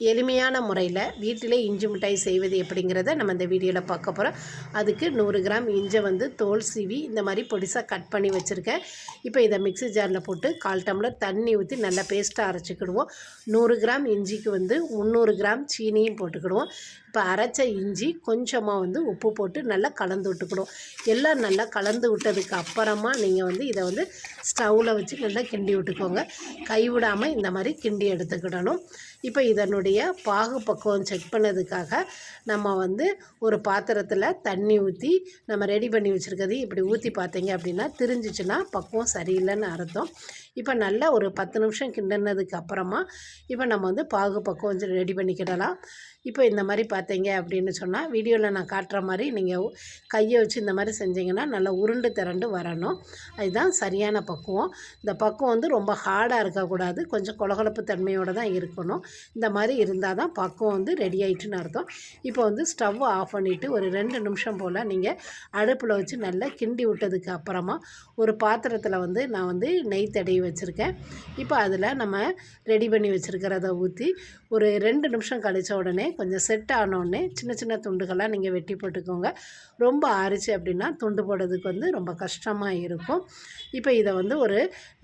எளிமையான முறையில் வீட்டிலே இஞ்சி மிட்டாய் செய்வது எப்படிங்கிறத நம்ம இந்த வீடியோவில் பார்க்க போகிறோம் அதுக்கு நூறு கிராம் இஞ்சை வந்து தோல் சீவி இந்த மாதிரி பொடிசாக கட் பண்ணி வச்சுருக்கேன். இப்போ இதை மிக்ஸி ஜாரில் போட்டு கால் டம்ளர் தண்ணி ஊற்றி நல்லா பேஸ்ட்டாக அரைச்சிக்கிடுவோம். நூறு கிராம் இஞ்சிக்கு வந்து முந்நூறு கிராம் சீனியும் போட்டுக்கிடுவோம். இப்போ அரைச்ச இஞ்சி கொஞ்சமாக வந்து உப்பு போட்டு நல்லா கலந்து விட்டுக்கிடுவோம். எல்லாம் நல்லா கலந்து விட்டதுக்கு அப்புறமா நீங்கள் வந்து இதை வந்து ஸ்டவ்வில் வச்சு நல்லா கிண்டி விட்டுக்கோங்க. கைவிடாமல் இந்த மாதிரி கிண்டி எடுத்துக்கிடணும். இப்போ இதனுடைய பாகு பக்குவம் செக் பண்ணதுக்காக நம்ம வந்து ஒரு பாத்திரத்தில் தண்ணி ஊற்றி நம்ம ரெடி பண்ணி வச்சுருக்கதையும் இப்படி ஊற்றி பார்த்தீங்க அப்படின்னா திரிஞ்சிச்சுன்னா பக்குவம் சரியில்லைன்னு அர்த்தம். இப்போ நல்லா ஒரு பத்து நிமிஷம் கிண்டினதுக்கு அப்புறமா இப்போ நம்ம வந்து பாகு பக்குவம் ரெடி பண்ணிக்கிடலாம். இப்போ இந்த மாதிரி பார்த்தீங்க அப்படின்னு சொன்னால் வீடியோவில் நான் காட்டுற மாதிரி நீங்கள் கையை வச்சு இந்த மாதிரி செஞ்சிங்கன்னா நல்லா உருண்டு திரண்டு வரணும். அதுதான் சரியான பக்குவம். இந்த பக்குவம் வந்து ரொம்ப ஹார்டாக இருக்கக்கூடாது. கொஞ்சம் கொலகொலப்பு தன்மையோடு தான் இருக்கணும். இந்த மாதிரி இருந்தால் தான் பக்குவம் வந்து ரெடி ஆயிட்டுன்னு அர்த்தம். இப்போ வந்து ஸ்டவ் ஆஃப் பண்ணிவிட்டு ஒரு ரெண்டு நிமிஷம் போல் நீங்கள் அடுப்பில் வச்சு நல்லா கிண்டி விட்டதுக்கு அப்புறமா ஒரு பாத்திரத்தில் வந்து நான் வந்து நெய் தடவி வச்சுருக்கேன். இப்போ அதில் நம்ம ரெடி பண்ணி வச்சுருக்கிறத ஊற்றி ஒரு ரெண்டு நிமிஷம் கழித்த உடனே கொஞ்சம் செட் ஆனோடனே சின்ன சின்ன துண்டுகளாக நீங்கள் வெட்டி போட்டுக்கோங்க. ரொம்ப ஆறிச்சு அப்படின்னா துண்டு போடுறதுக்கு வந்து ரொம்ப கஷ்டமாக இருக்கும். இப்போ இதை வந்து ஒரு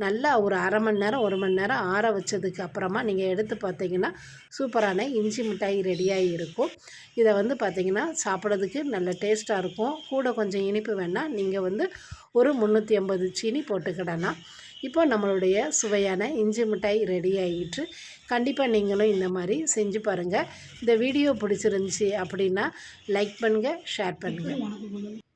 நல்லா ஒரு அரை மணி நேரம் ஒரு மணி நேரம் ஆற வச்சதுக்கு அப்புறமா நீங்கள் எடுத்து பார்த்தீங்கன்னா சூப்பரான இஞ்சி மிட்டாய் ரெடியாக இருக்கும். இதை வந்து பார்த்திங்கன்னா சாப்பிட்றதுக்கு நல்ல டேஸ்ட்டாக இருக்கும். கூட கொஞ்சம் இனிப்பு வேணால் நீங்கள் வந்து ஒரு முந்நூற்றி ஐம்பது சீனி போட்டுக்கிடலாம். இப்போ நம்மளுடைய சுவையான இஞ்சி மிட்டாய் ரெடி ஆகிட்டு கண்டிப்பாக நீங்களும் இந்த மாதிரி செஞ்சு பாருங்கள் இந்த வீடியோ பிடிச்சிருந்துச்சி அப்படின்னா லைக் பண்ணுங்கள் ஷேர் பண்ணுங்கள்